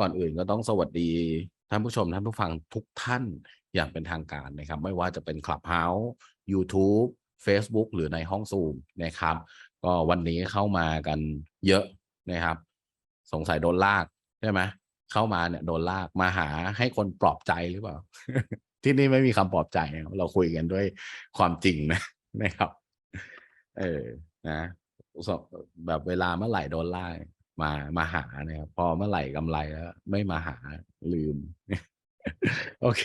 ก่อนอื่นก็ต้องสวัสดีท่านผู้ชมท่านผู้ฟังทุกท่านอย่างเป็นทางการนะครับ ไม่ว่าจะเป็น Clubhouse YouTube Facebook หรือในห้องซูมนะครับ ก็วันนี้เข้ามากันเยอะนะครับ สงสัยโดนลากใช่ไหมเข้ามาเนี่ยโดนลากมาหาให้คนปลอบใจหรือเปล่า ที่นี่ไม่มีคำปลอบใจ เราคุยกันด้วยความจริงนะนะครับ เออนะแบบเวลาเมื่อไหร่โดนไล่ มามาหานะครับพอเมื่อไหร่กำไรแล้ว ไม่มาหาลืม โอเค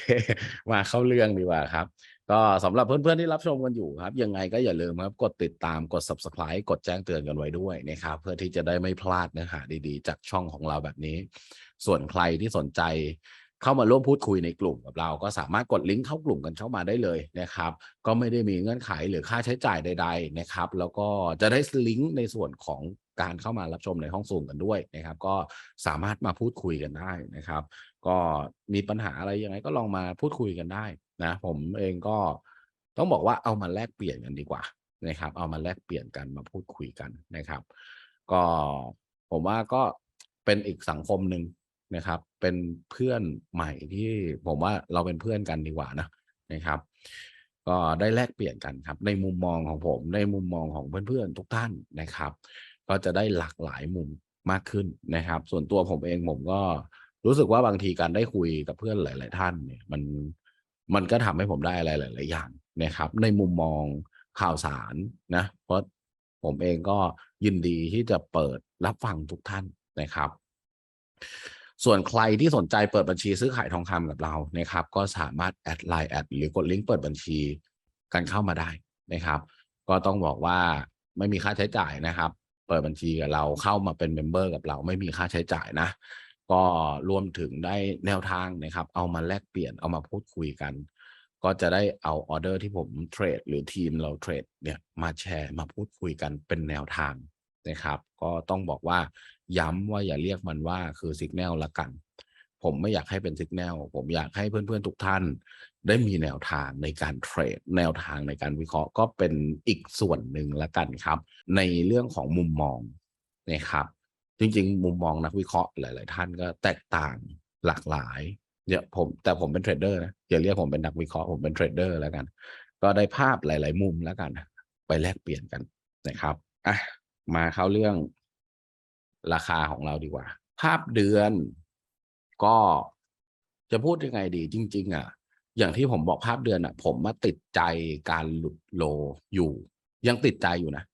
มาเข้าเรื่องดีกว่าครับ ก็สำหรับเพื่อนๆที่รับชมกันอยู่ครับ ยังไงก็อย่าลืมครับ กดติดตามกด subscribe กดแจ้งเตือนกันไว้ด้วยนะครับ เพื่อที่จะได้ไม่พลาดเนื้อหาดีๆ จากช่องของเราแบบนี้ ส่วนใครที่สนใจเข้ามาร่วมพูดคุยในกลุ่มกับเรา ก็สามารถกดลิงก์เข้ากลุ่มกันเข้ามาได้เลยนะครับ ก็ไม่ได้มีเงื่อนไขหรือค่าใช้จ่ายใด ๆ นะครับ แล้วก็จะได้ลิงก์ในส่วนของ การเข้ามารับชมในห้องซูมกันด้วยนะครับ ก็สามารถมาพูดคุยกันได้นะครับ ก็มีปัญหาอะไรยังไงก็ลองมาพูดคุยกันได้นะ ผมเองก็ต้องบอกว่าเอามาแลกเปลี่ยนกันดีกว่านะครับ เอามาแลกเปลี่ยนกันมาพูดคุยกันนะครับ ก็ผมว่าก็เป็นอีกสังคมหนึ่งนะครับ เป็นเพื่อนใหม่ที่ผมว่าเราเป็นเพื่อนกันดีกว่านะนะครับ ก็ได้แลกเปลี่ยนกันครับ ในมุมมองของผม ในมุมมองของเพื่อนๆทุกท่านนะครับ ก็จะได้หลากหลายมุมมากขึ้นนะครับ ส่วนตัวผมเองผมก็รู้สึกว่าบางทีการได้คุยกับเพื่อนหลาย ๆ ท่านเนี่ยมันมันก็ทำให้ผมได้อะไรหลาย ๆ อย่างนะครับ ในมุมมองข่าวสารนะ เพราะผมเองก็ยินดีที่จะเปิดรับฟังทุกท่านนะครับ ส่วนใครที่สนใจเปิดบัญชีซื้อขายทองคำกับเรานะครับ ก็สามารถแอดไลน์แอดหรือกดลิงก์เปิดบัญชีกันเข้ามาได้นะครับ ก็ต้องบอกว่าไม่มีค่าใช้จ่ายนะครับ เปิดบัญชีกับเราเข้ามาเป็นเมมเบอร์กับเราไม่มีค่าใช้จ่ายนะ ก็รวมถึงได้แนวทางนะครับ เอามาแลกเปลี่ยนเอามาพูดคุยกัน ก็จะได้เอาออเดอร์ที่ผมเทรดหรือทีมเราเทรดเนี่ยมาแชร์มาพูดคุยกันเป็นแนวทางนะครับ ก็ต้องบอกว่าย้ำว่าอย่าเรียกมันว่าคือสิกแนลละกัน ผมไม่อยากให้เป็นสิกแนลผมอยากให้เพื่อนๆทุกท่าน ได้มีแนวทางในการเทรด แนวทางในการวิเคราะห์ก็เป็นอีกส่วนหนึ่งละกันครับ ในเรื่องของมุมมองนะครับจริง ๆ มุมมองนักวิเคราะห์หลาย ๆ ท่านก็แตกต่างหลากหลายเนี่ยผมแต่ผมเป็นเทรดเดอร์นะอย่าเรียกผมเป็นนักวิเคราะห์ผมเป็นเทรดเดอร์แล้วกัน ก็ได้ภาพหลาย ๆ มุมแล้วกัน ไปแลกเปลี่ยนกันนะครับอะมาเข้าเรื่องราคาของเราดีกว่า ภาพเดือนก็จะพูดยังไงดี จริง ๆ อะ อย่างที่ผมบอกภาพเดือนอะผมมาติดใจการหลุดโลอยู่ ยังติดใจอยู่นะ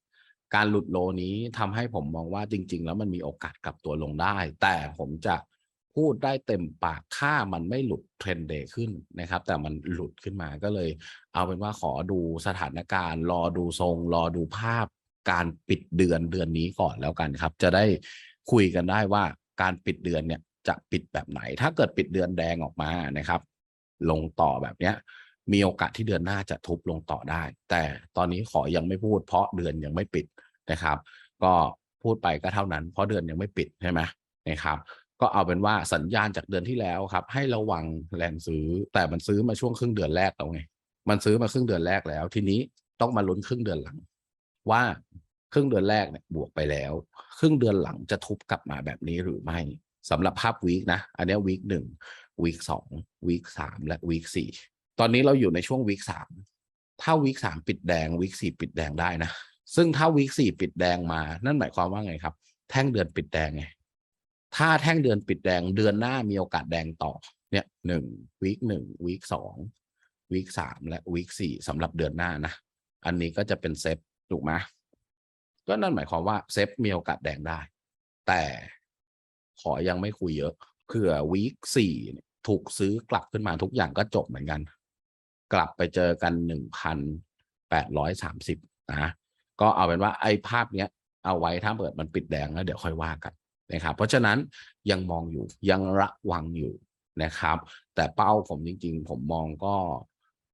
การหลุดโลนี้ทำให้ผมมองว่าจริง ๆ แล้วมันมีโอกาสกลับตัวลงได้ แต่ผมจะพูดได้เต็มปากค่ามันไม่หลุดเทรนเดย์ขึ้นนะครับ แต่มันหลุดขึ้นมาก็เลย เอาเป็นว่าขอดูสถานการณ์ รอดูทรง รอดูภาพ การปิดเดือนเดือนนี้ก่อนแล้วกันครับ จะได้คุยกันได้ว่าการปิดเดือนเนี่ยจะปิดแบบไหน ถ้าเกิดปิดเดือนแดงออกมานะครับ ลงต่อแบบเนี้ย มีโอกาสที่เดือนหน้าจะทุบลงต่อได้ แต่ตอนนี้ขอยังไม่พูดเพราะเดือนยังไม่ปิดนะครับ ก็พูดไปก็เท่านั้น เพราะเดือนยังไม่ปิดใช่ไหมนะครับ ก็เอาเป็นว่าสัญญาณจากเดือนที่แล้วครับ ให้ระวังแรงซื้อ แต่มันซื้อมาช่วงครึ่งเดือนแรกแล้วไงมันซื้อมาครึ่งเดือนแรกแล้ว ทีนี้ต้องมาลุ้นครึ่งเดือนหลัง ว่าครึ่งเดือนแรกเนี่ยบวกไปแล้ว ครึ่งเดือนหลังจะทุบกลับมาแบบนี้หรือไม่สำหรับภาพวีคนะ อันนี้วีคหนึ่ง วีคสองวีคสามและวีคสี่ตอนนี้เราอยู่ในช่วงวีคสามถ้าวีคสามปิดแดงวีคสี่ปิดแดงได้นะ ซึ่งถ้าวีคสี่ปิดแดงมา นั่นหมายความว่าไงครับ แท่งเดือนปิดแดงไงถ้าแท่งเดือนปิดแดงเดือนหน้ามีโอกาสแดงต่อเนี่ยหนึ่งวีคหนึ่งวีคสองวีคสามและวีคสี่สำหรับเดือนหน้านะ อันนี้ก็จะเป็นเซฟถูกไหมก็นั่นหมายความว่าเซฟมีโอกาสแดงได้ แต่ขอยังไม่คุยเยอะ เผื่อวีคสี่ถูกซื้อกลับขึ้นมาทุกอย่างก็จบเหมือนกัน กลับไปเจอกันหนึ่งพันแปดร้อยสามสิบนะก็เอาเป็นว่าไอ้ภาพเนี้ย เอาไว้ถ้าเปิดมันปิดแดงแล้วเดี๋ยวค่อยว่ากันนะครับ เพราะฉะนั้นยังมองอยู่ยังระวังอยู่นะครับ แต่เป้าผมจริง ๆ ผมมองก็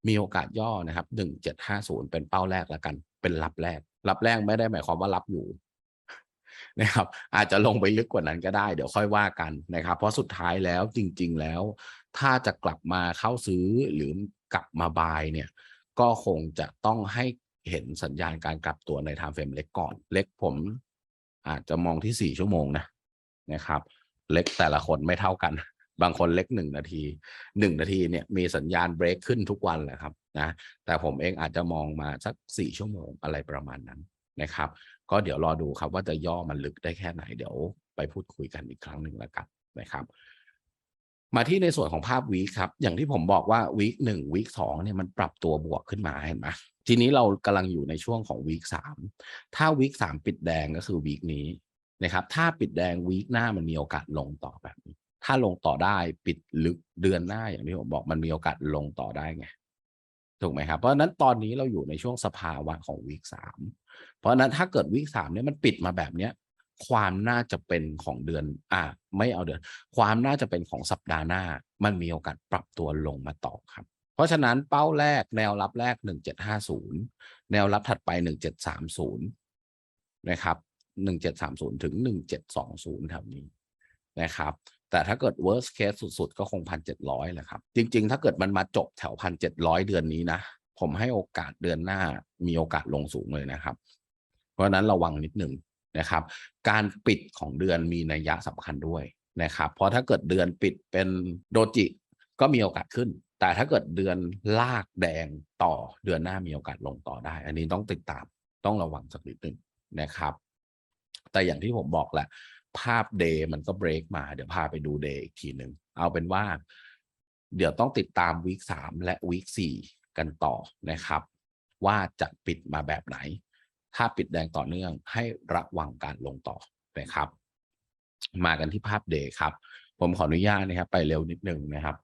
มีโอกาสย่อนะครับหนึ่งเจ็ดห้าศูนย์เป็นเป้าแรกแล้วกัน เป็นรับแรก รับแรกไม่ได้หมายความว่ารับอยู่ นะครับ อาจจะลงไปลึกกว่านั้นก็ได้เดี๋ยวค่อยว่ากันนะครับ เพราะสุดท้ายแล้วจริง ๆ แล้ว ถ้าจะกลับมาเข้าซื้อหรือกลับมาบายเนี่ย ก็คงจะต้องให้เห็นสัญญาณการกลับตัวในไทม์เฟรมเล็กก่อน เล็กผม อาจจะมองที่สี่ชั่วโมงนะนะครับ เล็กแต่ละคนไม่เท่ากัน บางคนเล็กหนึ่งนาทีหนึ่งนาทีเนี่ยมีสัญญาณเบรกขึ้นทุกวันแหละครับนะแต่ผมเองอาจจะมองมาสักสี่ชั่วโมงอะไรประมาณนั้น นะครับ ก็เดี๋ยวรอดูครับว่าจะย่อมันลึกได้แค่ไหนเดี๋ยวไปพูดคุยกันอีกครั้งหนึ่งแล้วกันนะครับ มาที่ในส่วนของภาพวีคครับ อย่างที่ผมบอกว่าวีคหนึ่งวีคสองเนี่ยมันปรับตัวบวกขึ้นมาเห็นไหมทีนี้เรากำลังอยู่ในช่วงของวีคสามถ้าวีคสามปิดแดงก็คือวีคนี้นะครับ ถ้าปิดแดงวีคหน้ามันมีโอกาสลงต่อแบบนี้ถ้าลงต่อได้ปิดลึกเดือนหน้าอย่างที่ผมบอกมันมีโอกาสลงต่อได้ไง ถูกไหมครับเพราะฉะนั้นตอนนี้เราอยู่ในช่วงสภาวะของวีคสามเพราะฉะนั้นถ้าเกิดวีคสามเนี่ยมันปิดมาแบบเนี้ยความน่าจะเป็นของเดือน อ่า ไม่เอาเดือน ความน่าจะเป็นของสัปดาห์หน้า มันมีโอกาสปรับตัวลงมาต่อครับ เพราะฉะนั้นเป้าแรกแนวรับแรก 1750 แนวรับถัดไป 1730 นะครับ 1730 ถึง 1720แถวนี้นะครับ แต่ถ้าเกิด worst case สุด ๆ ก็คง1,700แหละครับ จริง ๆ ถ้าเกิดมันมาจบแถว1,700เดือนนี้นะ ผมให้โอกาสเดือนหน้ามีโอกาสลงสูงเลยนะครับ เพราะฉะนั้นระวังนิดหนึ่งนะครับ การปิดของเดือนมีนัยยะสำคัญด้วยนะครับ เพราะถ้าเกิดเดือนปิดเป็นโดจิก็มีโอกาสขึ้น แต่ถ้าเกิดเดือนลากแดงต่อเดือนหน้ามีโอกาสลงต่อได้ อันนี้ต้องติดตามต้องระวังสักนิดหนึ่งนะครับ แต่อย่างที่ผมบอกแหละ ภาพเดย์มันก็เบรกมา เดี๋ยวพาไปดูเดย์อีกทีหนึ่งเอาเป็นว่า เดี๋ยวต้องติดตามวีคสามและวีคสี่กันต่อนะครับ ว่าจะปิดมาแบบไหน ถ้าปิดแดงต่อเนื่องให้ระวังการลงต่อนะครับ มากันที่ภาพเดย์ครับ ผมขออนุญาตนะครับ ไปเร็วนิดนึงนะครับ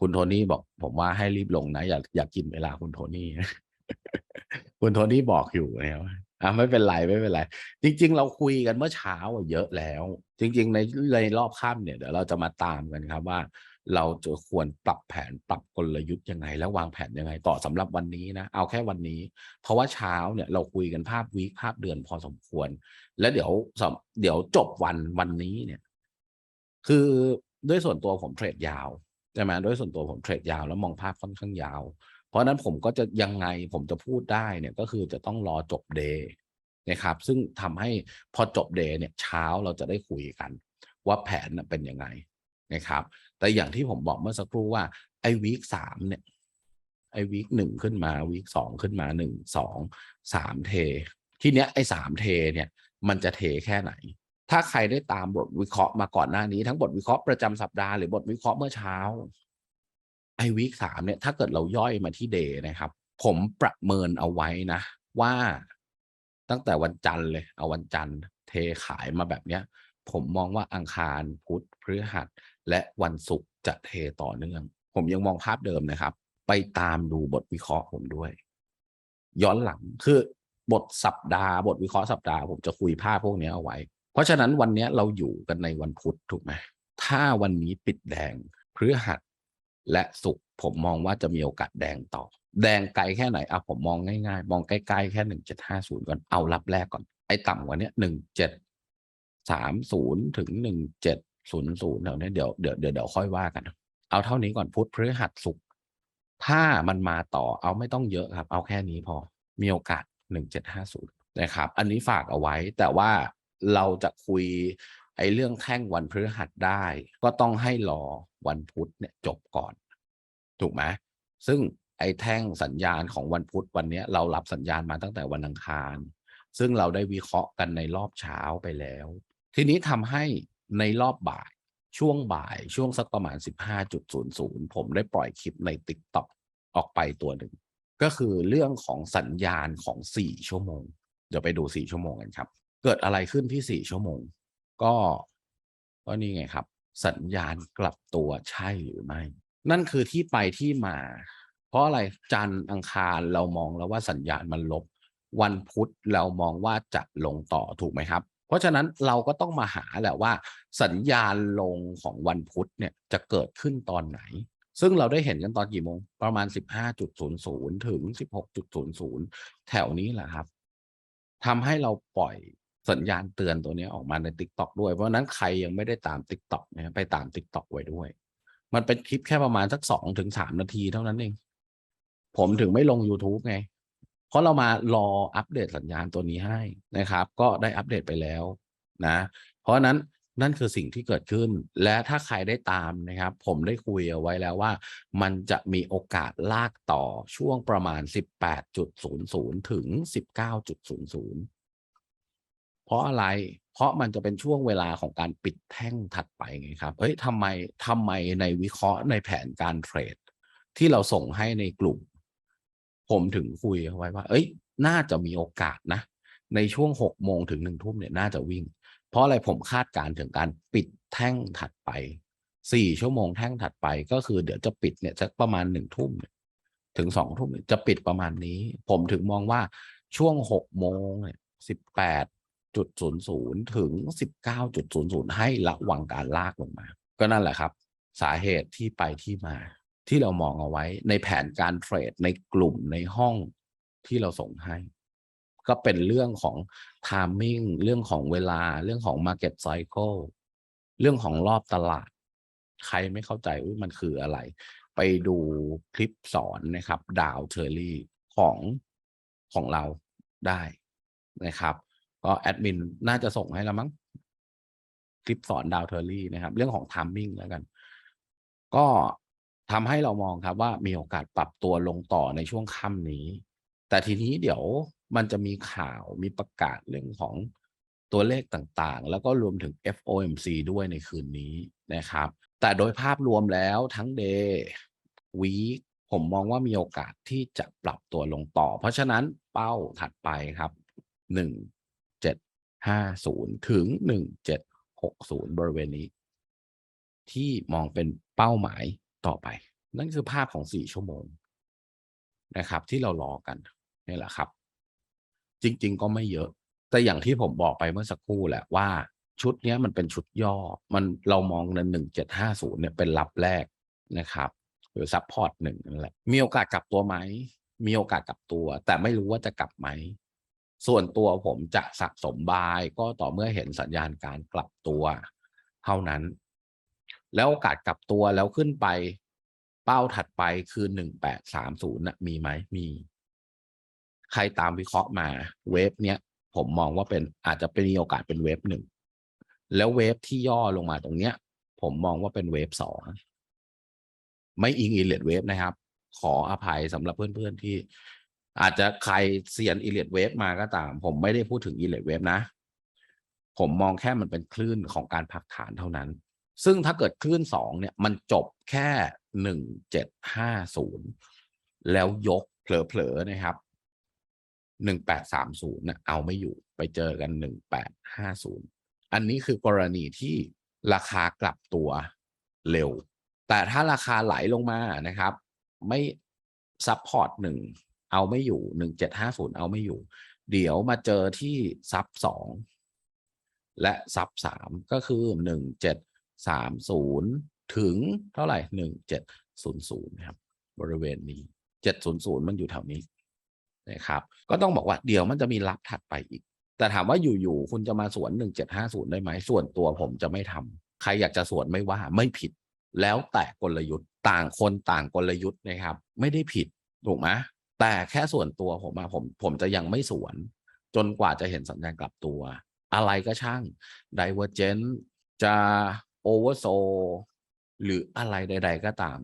คุณโทนี่บอก ผมว่าให้รีบลงนะ อย่าอย่ากินเวลาคุณโทนี่คุณโทนี่บอกอยู่นะครับ อะไม่เป็นไรไม่เป็นไร จริง ๆ เราคุยกันเมื่อเช้าอะเยอะแล้ว จริง ๆ ในในรอบค่ำเนี่ยเดี๋ยวเราจะมาตามกันครับว่า เราจะควรปรับแผนปรับกลยุทธ์ยังไง แล้ววางแผนยังไงต่อสำหรับวันนี้นะ เอาแค่วันนี้ เพราะว่าเช้าเนี่ยเราคุยกันภาพวีคภาพเดือนพอสมควร แล้วเดี๋ยวสำเดี๋ยวจบวันวันนี้เนี่ย คือด้วยส่วนตัวผมเทรดยาวใช่ไหมด้วยส่วนตัวผมเทรดยาวแล้วมองภาพค่อนข้างยาว เพราะนั้นผมก็จะยังไงผมจะพูดได้เนี่ยก็คือจะต้องรอจบเดย์นะครับ ซึ่งทำให้พอจบเดย์เนี่ยเช้าเราจะได้คุยกัน ว่าแผนเป็นยังไงนะครับ แต่อย่างที่ผมบอกเมื่อสักครู่ว่าไอ้วีคสามเนี่ยไอ้วีคหนึ่งขึ้นมาวีคสองขึ้นมาหนึ่งสองสามเท ทีเนี้ยไอ้สามเทเนี่ยมันจะเทแค่ไหน ถ้าใครได้ตามบทวิเคราะห์มาก่อนหน้านี้ ทั้งบทวิเคราะห์ประจำสัปดาห์หรือบทวิเคราะห์เมื่อเช้า ไอวีคสามเนี่ยถ้าเกิดเราย่อยมาที่เดย์นะครับ ผมประเมินเอาไว้นะ ว่าตั้งแต่วันจันทร์เลย เอาวันจันทร์เทขายมาแบบเนี้ย ผมมองว่าอังคารพุธพฤหัส และวันศุกร์จะเทต่อเนื่อง ผมยังมองภาพเดิมนะครับ ไปตามดูบทวิเคราะห์ผมด้วย ย้อนหลังคือบทสัปดาห์บทวิเคราะห์สัปดาห์ผมจะคุยภาพพวกนี้เอาไว้ เพราะฉะนั้นวันนี้เราอยู่กันในวันพุธถูกไหมถ้าวันนี้ปิดแดงพฤหัส และศุกผมมองว่าจะมีโอกาสแดงต่อ แดงไกลแค่ไหนอะผมมองง่ายๆ มองใกล้ๆแค่หนึ่งเจ็ดห้าศูนย์ก่อนเอารับแรกก่อน ไอ้ต่ำกว่านี้หนึ่งเจ็ดสามศูนย์ถึงหนึ่งเจ็ดศูนย์ศูนย์แถวนี้เดี๋ยวเดี๋ยวเดี๋ยวเดี๋ยวค่อยว่ากัน เอาเท่านี้ก่อนพุธพฤหัสศุกถ้ามันมาต่อเอาไม่ต้องเยอะครับ เอาแค่นี้พอมีโอกาสหนึ่งเจ็ดห้าศูนย์นะครับ อันนี้ฝากเอาไว้แต่ว่าเราจะคุยไอ้เรื่องแท่งวันพฤหัสได้ ก็ต้องให้รอ วันพุธเนี่ยจบก่อน ถูกไหมซึ่งไอ้แท่งสัญญาณของวันพุธวันนี้เรารับสัญญาณมาตั้งแต่วันอังคาร ซึ่งเราได้วิเคราะห์กันในรอบเช้าไปแล้ว ทีนี้ทำให้ในรอบบ่ายช่วงบ่ายช่วงสักประมาณ 15.00 ผมได้ปล่อยคลิปใน TikTok ออกไปตัวหนึ่ง ก็คือเรื่องของสัญญาณของ 4 ชั่วโมง เดี๋ยวไปดู 4 ชั่วโมงกันครับ เกิดอะไรขึ้นที่ 4 ชั่วโมง ก็ก็นี่ไงครับ สัญญาณกลับตัวใช่หรือไม่ นั่นคือที่ไปที่มา เพราะอะไรจันทร์อังคารเรามองแล้วว่าสัญญาณมันลบ วันพุธเรามองว่าจะลงต่อถูกไหมครับ เพราะฉะนั้นเราก็ต้องมาหาแหละว่า สัญญาณลงของวันพุธเนี่ยจะเกิดขึ้นตอนไหน ซึ่งเราได้เห็นกันตอนกี่โมง ประมาณ 15.00 ถึง 16.00 แถวนี้แหละครับทำให้เราปล่อย สัญญาณเตือนตัวนี้ออกมาใน t ิ k t o k ด้วย เพราะนั้นใครยังไม่ได้ตาม t ิ k t o k นะไปตาม t ิ k t o k ไว้ด้วย มันเป็นคลิปแค่ประมาณสักสองถึงสามนาทีเท่านั้นเอง ผมถึงไม่ลง YouTube ไง เพราะเรามารออัปเดตสัญญาณตัวนี้ให้นะครับ ก็ได้อัปเดตไปแล้วนะ เพราะฉะนั้นนั่นคือสิ่งที่เกิดขึ้น และถ้าใครได้ตามนะครับ ผมได้คุยเอาไว้แล้วว่า มันจะมีโอกาสลากต่อช่วงประมาณ 18.00 ถึง 19.00 เพราะอะไร เพราะมันจะเป็นช่วงเวลาของการปิดแท่งถัดไปไงครับเฮ้ยทำไมทำไมในวิเคราะห์ในแผนการเทรด ที่เราส่งให้ในกลุ่ม ผมถึงคุยเอาไว้ว่า เอ้ย น่าจะมีโอกาสนะ ในช่วง6โมงถึง1ทุ่มเนี่ยน่าจะวิ่ง เพราะอะไรผมคาดการณ์ถึงการปิดแท่งถัดไป4ชั่วโมงแท่งถัดไปก็คือเดี๋ยวจะปิดเนี่ยสักประมาณ1ทุ่มเนี่ยถึง2ทุ่มจะปิดประมาณนี้ ผมถึงมองว่าช่วง6โมงเนี่ย 18.00 ถึง 19.00 ให้ระวังการลากลงมา ก็นั่นแหละครับ สาเหตุที่ไปที่มา ที่เรามองเอาไว้ในแผนการเทรดในกลุ่มในห้องที่เราส่งให้ ก็เป็นเรื่องของ timing เรื่องของเวลาเรื่องของ market cycle เรื่องของรอบตลาด ใครไม่เข้าใจมันคืออะไร ไปดูคลิปสอนนะครับ ดาวเทอรี่ของของเราได้นะครับ ก็แอดมินน่าจะส่งให้แล้วมั้งคลิปสอนดาวเทอรี่นะครับ เรื่องของ timing แล้วกัน ก็ทำให้เรามองครับว่ามีโอกาสปรับตัวลงต่อในช่วงค่ำนี้ แต่ทีนี้เดี๋ยวมันจะมีข่าวมีประกาศเรื่องของตัวเลขต่างๆ แล้วก็รวมถึง FOMC ด้วยในคืนนี้นะครับ แต่โดยภาพรวมแล้วทั้ง day week ผมมองว่ามีโอกาสที่จะปรับตัวลงต่อ เพราะฉะนั้นเป้าถัดไปครับ 1750 ถึง 1760 บริเวณนี้ ที่มองเป็นเป้าหมายต่อไป นั่นคือภาพของ 4 ชั่วโมงนะครับ ที่เรารอกันนี่แหละครับ จริง ๆ ก็ไม่เยอะ แต่อย่างที่ผมบอกไปเมื่อสักครู่แหละว่าชุดนี้มันเป็นชุดย่อ มันเรามองใน1750เนี่ยเป็นรับแรกนะครับ หรือซัพพอร์ตหนึ่งนั่นแหละ มีโอกาสกลับตัวไหม มีโอกาสกลับตัว แต่ไม่รู้ว่าจะกลับไหม ส่วนตัวผมจะสะสมบายก็ต่อเมื่อเห็นสัญญาณการกลับตัวเท่านั้น แล้วโอกาสกลับตัวแล้วขึ้นไปเป้าถัดไปคือ1830นะมีไหมมี ใครตามวิเคราะห์มาเวฟเนี้ยผมมองว่าเป็นอาจจะเป็นมีโอกาสเป็นเวฟหนึ่งแล้วเวฟที่ย่อลงมาตรงเนี้ย ผมมองว่าเป็นเวฟสองไม่อิงอินเลดเวฟนะครับ ขออภัยสำหรับเพื่อนๆที่ อาจจะใครเซียนอิเลียดเวฟมาก็ตาม ผมไม่ได้พูดถึงอิเลียดเวฟนะ ผมมองแค่มันเป็นคลื่นของการพักฐานเท่านั้น ซึ่งถ้าเกิดคลื่นสองเนี่ยมันจบแค่หนึ่งเจ็ดห้าศูนย์แล้วยกเผลอๆนะครับหนึ่งแปดสามศูนย์น่ะเอาไม่อยู่ไปเจอกันหนึ่งแปดห้าศูนย์อันนี้คือกรณีที่ราคากลับตัวเร็ว แต่ถ้าราคาไหลลงมานะครับ ไม่ซับพอร์ตหนึ่ง เอาไม่อยู่หนึ่งเจ็ดห้าศูนย์เอาไม่อยู่ เดี๋ยวมาเจอที่ซับสองและซับสามก็คือหนึ่งเจ็ดสามศูนย์ถึงเท่าไหร่หนึ่งเจ็ดศูนย์ศูนย์ครับ บริเวณนี้เจ็ดศูนย์ศูนย์มันอยู่แถวนี้นะครับ ก็ต้องบอกว่าเดี๋ยวมันจะมีรับถัดไปอีก แต่ถามว่าอยู่ๆคุณจะมาสวนหนึ่งเจ็ดห้าศูนย์ได้ไหมส่วนตัวผมจะไม่ทำใครอยากจะสวนไม่ว่าไม่ผิด แล้วแต่กลยุทธ์ต่างคนต่างกลยุทธ์นะครับ ไม่ได้ผิดถูกไหม แต่แค่ส่วนตัวผมมาผมผมจะยังไม่สวน จนกว่าจะเห็นสัญญาณกลับตัว อะไรก็ช่าง Divergent จะ Oversold หรืออะไรใด ๆ ก็ตาม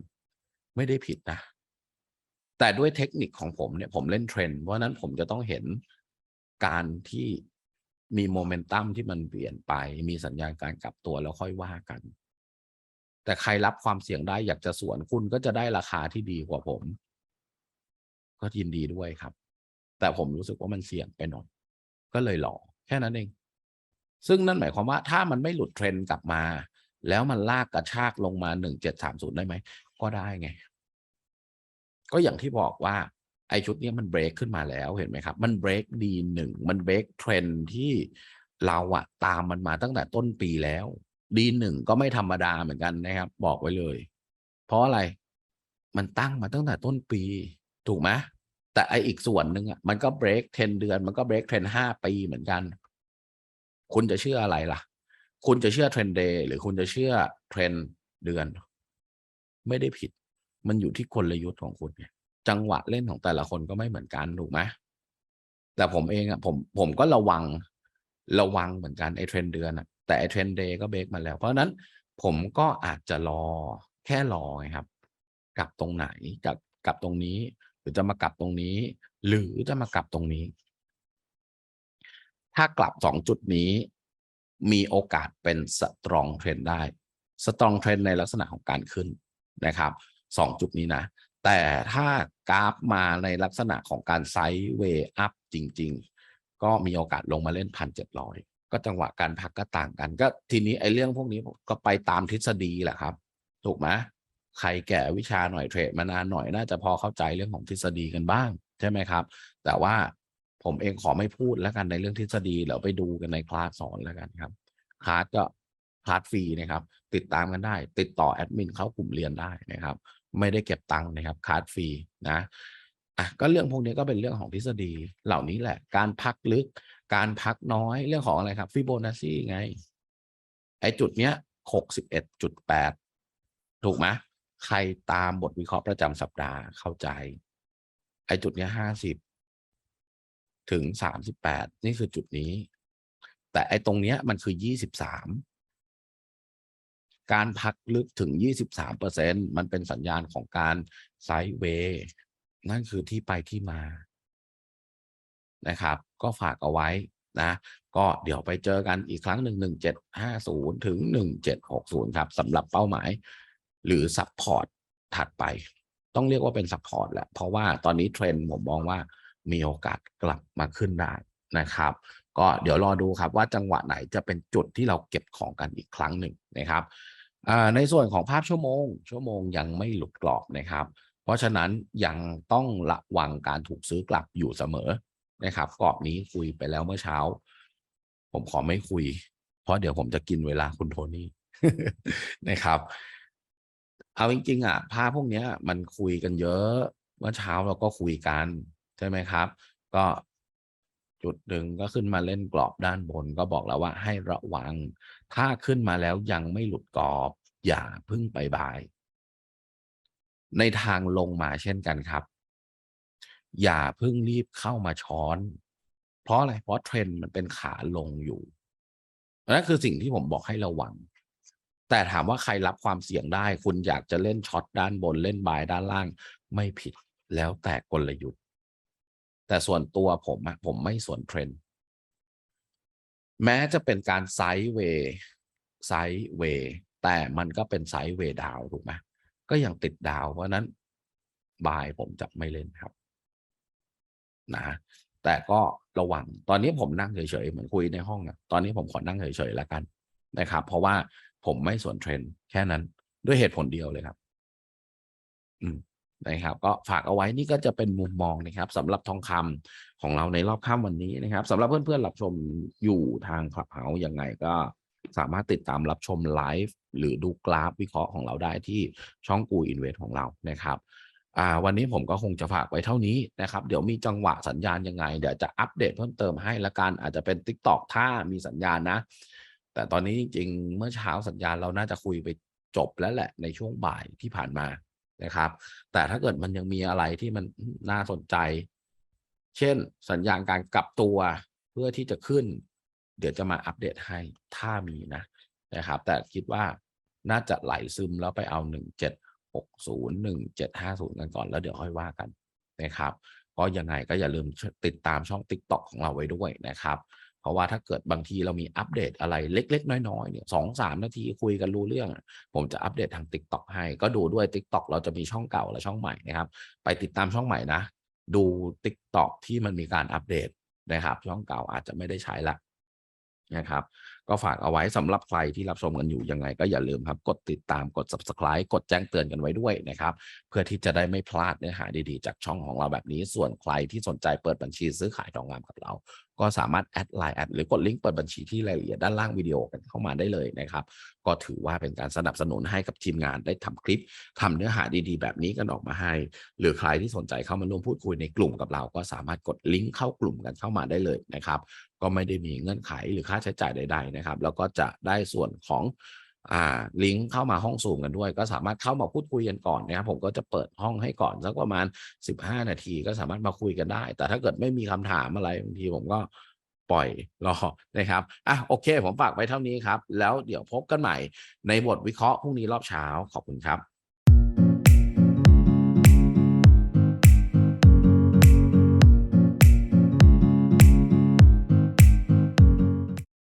ไม่ได้ผิดนะ แต่ด้วยเทคนิคของผมเนี่ยผมเล่นเทรนด์เพราะนั้นผมจะต้องเห็นการที่มีโมเมนตัมที่มันเปลี่ยนไป มีสัญญาณการกลับตัวแล้วค่อยว่ากัน แต่ใครรับความเสี่ยงได้อยากจะสวนคุณก็จะได้ราคาที่ดีกว่าผม ก็ยินดีด้วยครับ แต่ผมรู้สึกว่ามันเสี่ยงไปหน่อย ก็เลยหลอแค่นั้นเอง ซึ่งนั่นหมายความว่าถ้ามันไม่หลุดเทรนด์กลับมา แล้วมันลากกระชากลงมาหนึ่งเจ็ดสามศูนย์ได้ไหม ก็ได้ไง ก็อย่างที่บอกว่า ไอชุดนี้มันเบรกขึ้นมาแล้วเห็นไหมครับ มันเบรกดีหนึ่งมันเบรกเทรนที่เราอะตามมันมาตั้งแต่ต้นปีแล้วดีหนึ่งก็ไม่ธรรมดาเหมือนกันนะครับ บอกไว้เลย เพราะอะไร มันตั้งมาตั้งแต่ต้นปี ถูกไหมแต่ไออีกส่วนหนึ่งอะมันก็เบรกเทรนเดือน มันก็เบรกเทรนห้าปีเหมือนกัน คุณจะเชื่ออะไรล่ะ คุณจะเชื่อเทรนเดย์หรือคุณจะเชื่อเทรนเดือน ไม่ได้ผิด มันอยู่ที่กลยุทธ์ของคุณไงจังหวะเล่นของแต่ละคนก็ไม่เหมือนกันถูกไหมแต่ผมเองอะผมผมก็ระวังระวังเหมือนกันไอ้เทรนเดือนอะแต่เทรนเดย์ก็เบรกมาแล้ว เพราะนั้นผมก็อาจจะรอแค่รอไงครับ กับตรงไหนกับกับตรงนี้ รือจะมากลับตรงนี้ หรือจะมากลับตรงนี้ ถ้ากลับสองจุดนี้ มีโอกาสเป็นสตรองเทรนได้สตรองเทรนในลักษณะของการขึ้นนะครับสองจุดนี้นะ แต่ถ้ากราฟมาในลักษณะของการไซด์เวย์อัพจริง ๆ ก็มีโอกาสลงมาเล่นพันเจ็ดร้อยก็จังหวะการพักก็ต่างกัน ก็ทีนี้ไอ้เรื่องพวกนี้ก็ไปตามทฤษฎีแหละครับ ถูกไหม ใครแก่วิชาหน่อยเทรดมานานหน่อยน่าจะพอเข้าใจเรื่องของทฤษฎีกันบ้าง ใช่ไหมครับ แต่ว่าผมเองขอไม่พูดแล้วกันในเรื่องทฤษฎีเดี๋ยวไปดูกันในคลาสสอนแล้วกันครับคลาสก็คลาสฟรีนะครับ ติดตามกันได้ ติดต่อแอดมินเข้ากลุ่มเรียนได้นะครับ ไม่ได้เก็บตังค์นะครับคลาสฟรีนะอะก็เรื่องพวกนี้ก็เป็นเรื่องของทฤษฎีเหล่านี้แหละ การพักลึก การพักน้อยเรื่องของอะไรครับฟิโบนัชชีไงไอจุดเนี้ยหกสิบเอ็ดจุดแปดถูกไหม ใครตามบทวิเคราะห์ประจำสัปดาห์เข้าใจ ไอ้จุดเนี้ยห้าสิบถึงสามสิบแปดนี่คือจุดนี้ แต่ไอ้ตรงเนี้ยมันคือยี่สิบสามการพักลึกถึง 23%มันเป็นสัญญาณของการไซด์เวย์นั่นคือที่ไปที่มา นะครับ ก็ฝากเอาไว้นะ ก็เดี๋ยวไปเจอกันอีกครั้งหนึ่ง1750 ถึง 1760 ครับสำหรับเป้าหมาย หรือซับพอร์ตถัดไป ต้องเรียกว่าเป็นซับพอร์ตแหละ เพราะว่าตอนนี้เทรนด์ผมมองว่ามีโอกาสกลับมาขึ้นได้นะครับ ก็เดี๋ยวรอดูครับว่าจังหวะไหนจะเป็นจุดที่เราเก็บของกันอีกครั้งหนึ่งนะครับในส่วนของภาพชั่วโมง ชั่วโมงยังไม่หลุดกรอบนะครับ เพราะฉะนั้นยังต้องระวังการถูกซื้อกลับอยู่เสมอนะครับกรอบนี้คุยไปแล้วเมื่อเช้า ผมขอไม่คุย เพราะเดี๋ยวผมจะกินเวลาคุณโทนี่นะครับ เอาจริงๆอะภาพพวกนี้มันคุยกันเยอะเมื่อเช้าเราก็คุยกัน ใช่ไหมครับ ก็จุดหนึ่งก็ขึ้นมาเล่นกรอบด้านบน ก็บอกแล้วว่าให้ระวัง ถ้าขึ้นมาแล้วยังไม่หลุดกรอบ อย่าพึ่งไปบาย ในทางลงมาเช่นกันครับ อย่าพึ่งรีบเข้ามาช้อน เพราะอะไรเพราะเทรนด์มันเป็นขาลงอยู่นั่นคือสิ่งที่ผมบอกให้ระวัง แต่ถามว่าใครรับความเสี่ยงได้ คุณอยากจะเล่นช็อตด้านบนเล่นบายด้านล่าง ไม่ผิดแล้วแต่กลยุทธ์ แต่ส่วนตัวผมอะผมไม่สวนเทรนด์แม้จะเป็นการไซด์เวย์ไซด์เวย์แต่มันก็เป็นไซด์เวย์ดาวถูกไหมก็ยังติดดาวเพราะนั้นบายผมจะไม่เล่นครับ นะ แต่ก็ระวังตอนนี้ผมนั่งเฉยๆเหมือนคุยในห้องอะตอนนี้ผมขอนั่งเฉยๆแล้วกันนะครับ เพราะว่า ผมไม่สวนเทรนด์แค่นั้นด้วยเหตุผลเดียวเลยครับ อืมนะครับก็ฝากเอาไว้นี่ก็จะเป็นมุมมองนะครับสำหรับทองคำของเราในรอบค่ำวันนี้นะครับสำหรับเพื่อนๆรับชมอยู่ทางคลับเฮาส์ยังไงก็สามารถติดตามรับชมไลฟ์หรือดูกราฟวิเคราะห์ของเราได้ที่ช่องกูอินเวสของเรานะครับอ่าวันนี้ผมก็คงจะฝากไว้เท่านี้นะครับ เดี๋ยวมีจังหวะสัญญาณยังไง เดี๋ยวจะอัปเดตเพิ่มเติมให้ละกันอาจจะเป็น t ิ k t o k ถ้ามีสัญญาณนะ แต่ตอนนี้จริงๆ เมื่อเช้าสัญญาณเราน่าจะคุยไปจบแล้วแหละในช่วงบ่ายที่ผ่านมานะครับ แต่ถ้าเกิดมันยังมีอะไรที่มันน่าสนใจ เช่นสัญญาณการกลับตัวเพื่อที่จะขึ้น เดี๋ยวจะมาอัปเดตให้ถ้ามีนะนะครับ แต่คิดว่าน่าจะไหลซึมแล้วไปเอา 1760 1750 กันก่อนแล้วเดี๋ยวค่อยว่ากันนะครับ ก็ยังไงก็อย่าลืมติดตามช่อง TikTok ของเราไว้ด้วยนะครับ เพราะว่าถ้าเกิดบางทีเรามีอัปเดตอะไรเล็ก ๆ น้อยๆเนี่ยสองสามนาทีคุยกันรู้เรื่อง ผมจะอัปเดตทาง t ิ k t o k ให้ ก็ดูด้วย t ิ k t o k เราจะมีช่องเก่าและช่องใหม่นะครับ ไปติดตามช่องใหม่นะ ดู t ิ k t o k ที่มันมีการอัปเดตนะครับ ช่องเก่าอาจจะไม่ได้ใช้ละนะครับ ก็ฝากเอาไว้สำหรับใครที่รับชมกันอยู่ยังไง ก็อย่าลืมครับ กดติดตามกด subscribe กดแจ้งเตือนกันไว้ด้วยนะครับ เพื่อที่จะได้ไม่พลาดเนื้อหาดีๆ จากช่องของเราแบบนี้ ส่วนใครที่สนใจเปิดบัญชีซื้อขายทองคำกับเรา ก็สามารถแอดไลน์แอดหรือกดลิงก์เปิดบัญชีที่รายละเอียดด้านล่างวิดีโอกันเข้ามาได้เลยนะครับ ก็ถือว่าเป็นการสนับสนุนให้กับทีมงานได้ทำคลิปทำเนื้อหาดีๆ แบบนี้กันออกมาให้ หรือใครที่สนใจเข้ามาร่วมพูดคุยในกลุ่มกับเรา ก็สามารถกดลิงก์เข้ากลุ่มกันเข้ามาได้เลยนะครับ ก็ไม่ได้มีเงื่อนไขหรือค่าใช้จ่ายใด ๆ นะครับ แล้วก็จะได้ส่วนของ ลิงก์เข้ามาห้องสูงกันด้วย ก็สามารถเข้ามาพูดคุยกันก่อนนะครับผมก็จะเปิดห้องให้ก่อนสักประมาณ 15 นาที ก็สามารถมาคุยกันได้ แต่ถ้าเกิดไม่มีคำถามอะไรบางทีผมก็ปล่อยรอนะครับอะโอเค ผมฝากไว้เท่านี้ครับ แล้วเดี๋ยวพบกันใหม่ในบทวิเคราะห์พรุ่งนี้รอบเช้าขอบคุณครับ